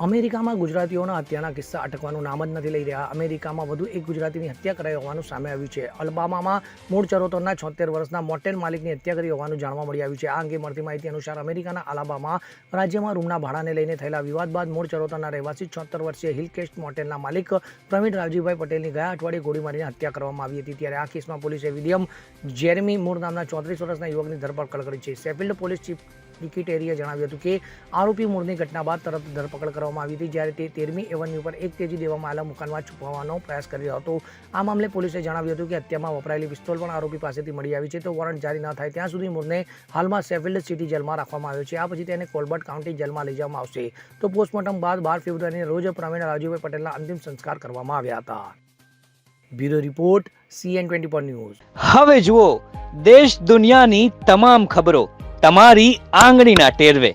અમેરિકામાં ગુજરાતીઓના હત્યાના કિસ્સા અટકવાનું નામ જ નથી લઈ રહ્યા. અમેરિકામાં વધુ એક ગુજરાતીની હત્યા કરાઈ હોવાનું સામે આવ્યું છે. અલબામામાં મૂળ ચરોતરના છોતેર વર્ષના મોટેલ માલિકની હત્યા કરી હોવાનું જાણવા મળી આવ્યું છે. આ અંગે મળતી માહિતી અનુસાર અમેરિકાના આલાબામા રાજ્યમાં રૂમના ભાડાને લઈને થયેલા વિવાદ બાદ મૂળ ચરોતરના રહેવાસી છોતેર વર્ષીય હિલકેસ્ટ મોટેલના માલિક પ્રવીણ રાવજીભાઈ પટેલની ગયા અઠવાડિયે ગોળી મારીને હત્યા કરવામાં આવી હતી. ત્યારે આ કેસમાં પોલીસે વિલિયમ જેરમી મૂળ નામના ચોત્રીસ વર્ષના યુવકની ધરપકડ કરી છે. સેફિલ્ડ પોલીસ ચીફ ટિકિટેરિયે જણાવ્યું હતું કે આરોપી મૂળની ઘટના બાદ તરત ધરપકડ કરવામાં આવી હતી, જ્યારે તે તેરમી એવન્યુ પર એક તેજી દેવામાં આવેલા મકાનમાં છુપાવવાનો પ્રયાસ કરી રહ્યો હતો. આ મામલે પોલીસે જણાવ્યું હતું કે હત્યામાં વપરાયેલી પિસ્તોલ પણ આરોપી પાસેથી મળી આવી છે. તો વોરંટ જારી ન થાય ત્યાં સુધી મૂળને હાલમાં સેફિલ્ડ સિટી જેલમાં રાખવામાં આવ્યો છે. આ પછી તેને કોલબર્ટ કાઉન્ટી જેલમાં લઈ જવામાં આવશે. તો પોસ્ટમોર્ટમ બાદ બાર ફેબ્રુઆરીને રોજ પ્રવીણ રાજુભાઈ પટેલના અંતિમ સંસ્કાર કરવામાં આવ્યા હતા. બ્યુરો રિપોર્ટ, સીએન ટ્વેન્ટી પર ન્યૂઝ. હવે જુઓ, દેશ દુનિયાની તમામ ખબરો તમારી આંગળીના ટેરવે.